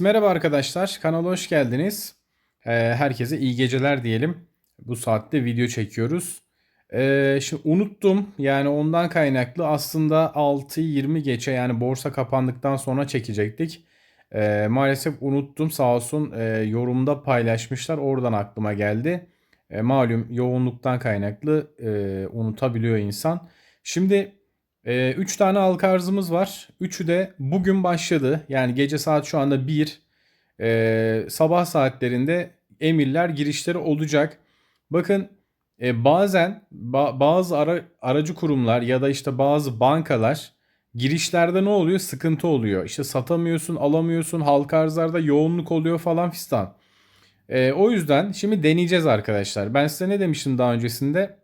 Merhaba arkadaşlar, kanala hoş geldiniz. Ee, herkese iyi geceler diyelim. Bu saatte video çekiyoruz. Ee, şimdi unuttum yani ondan kaynaklı aslında 6.20 geçe yani borsa kapandıktan sonra çekecektik. Ee, maalesef unuttum sağ olsun e, yorumda paylaşmışlar oradan aklıma geldi. E, malum yoğunluktan kaynaklı e, unutabiliyor insan. Şimdi 3 tane halka arzımız var. Üçü de bugün başladı. Yani gece saat şu anda 1. Ee, sabah saatlerinde emirler girişleri olacak. Bakın e, bazen ba- bazı ara- aracı kurumlar ya da işte bazı bankalar girişlerde ne oluyor? Sıkıntı oluyor. İşte satamıyorsun, alamıyorsun, halka arzlarda yoğunluk oluyor falan fistan. Ee, o yüzden şimdi deneyeceğiz arkadaşlar. Ben size ne demiştim daha öncesinde?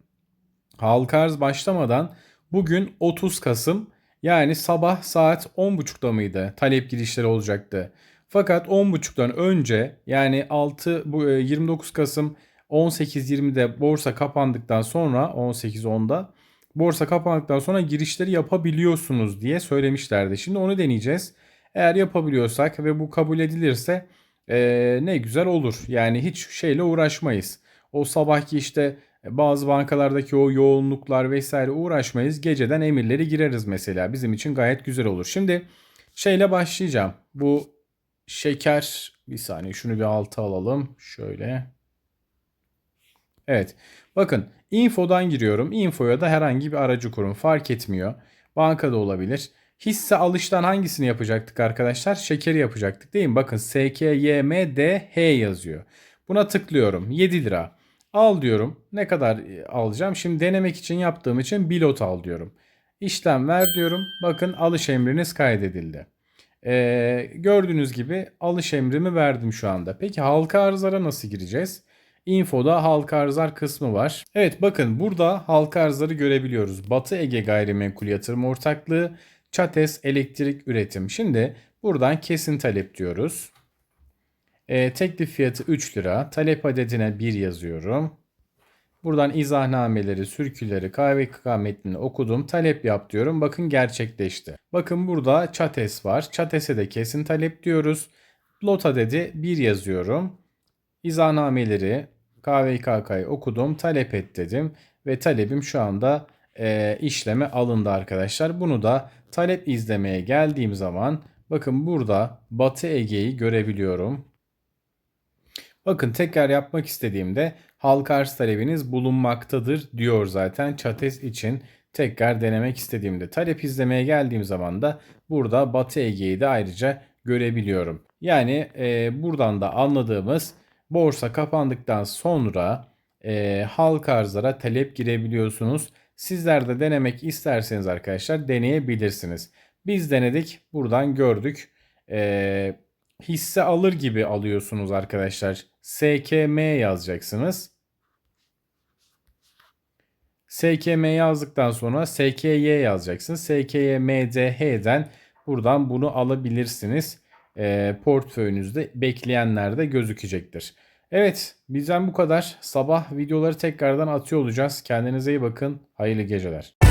Halka arz başlamadan bugün 30 Kasım yani sabah saat 10.30'da mıydı talep girişleri olacaktı. Fakat 10.30'dan önce yani 6 bu e, 29 Kasım 18.20'de borsa kapandıktan sonra 18.10'da borsa kapandıktan sonra girişleri yapabiliyorsunuz diye söylemişlerdi. Şimdi onu deneyeceğiz. Eğer yapabiliyorsak ve bu kabul edilirse e, ne güzel olur. Yani hiç şeyle uğraşmayız. O sabahki işte bazı bankalardaki o yoğunluklar vesaire uğraşmayız. Geceden emirleri gireriz mesela. Bizim için gayet güzel olur. Şimdi şeyle başlayacağım. Bu şeker bir saniye şunu bir alta alalım. Şöyle. Evet. Bakın infodan giriyorum. Infoya da herhangi bir aracı kurum fark etmiyor. Banka da olabilir. Hisse alıştan hangisini yapacaktık arkadaşlar? Şekeri yapacaktık değil mi? Bakın SKYMDH yazıyor. Buna tıklıyorum. 7 lira. Al diyorum. Ne kadar e, alacağım? Şimdi denemek için yaptığım için bir lot al diyorum. İşlem ver diyorum. Bakın alış emriniz kaydedildi. Ee, gördüğünüz gibi alış emrimi verdim şu anda. Peki halka arzlara nasıl gireceğiz? Info'da halka arzlar kısmı var. Evet bakın burada halka arzları görebiliyoruz. Batı Ege Gayrimenkul Yatırım Ortaklığı, Çates Elektrik Üretim. Şimdi buradan kesin talep diyoruz. E, teklif fiyatı 3 lira. Talep adedine 1 yazıyorum. Buradan izahnameleri, sürküleri, KVKK metnini okudum. Talep yap diyorum. Bakın gerçekleşti. Bakın burada Çates var. Çates'e de kesin talep diyoruz. Lot adedi 1 yazıyorum. İzahnameleri, KVKK'yı okudum. Talep et dedim. Ve talebim şu anda e, işleme alındı arkadaşlar. Bunu da talep izlemeye geldiğim zaman bakın burada Batı Ege'yi görebiliyorum. Bakın tekrar yapmak istediğimde halka arz talebiniz bulunmaktadır diyor zaten Çates için tekrar denemek istediğimde. Talep izlemeye geldiğim zaman da burada Batı Ege'yi de ayrıca görebiliyorum. Yani e, buradan da anladığımız borsa kapandıktan sonra e, halka arzlara talep girebiliyorsunuz. Sizler de denemek isterseniz arkadaşlar deneyebilirsiniz. Biz denedik buradan gördük. Eee hisse alır gibi alıyorsunuz arkadaşlar. SKM yazacaksınız. SKM yazdıktan sonra SKY yazacaksınız. SKYMDH'den buradan bunu alabilirsiniz. E, portföyünüzde bekleyenler de gözükecektir. Evet bizden bu kadar. Sabah videoları tekrardan atıyor olacağız. Kendinize iyi bakın. Hayırlı geceler.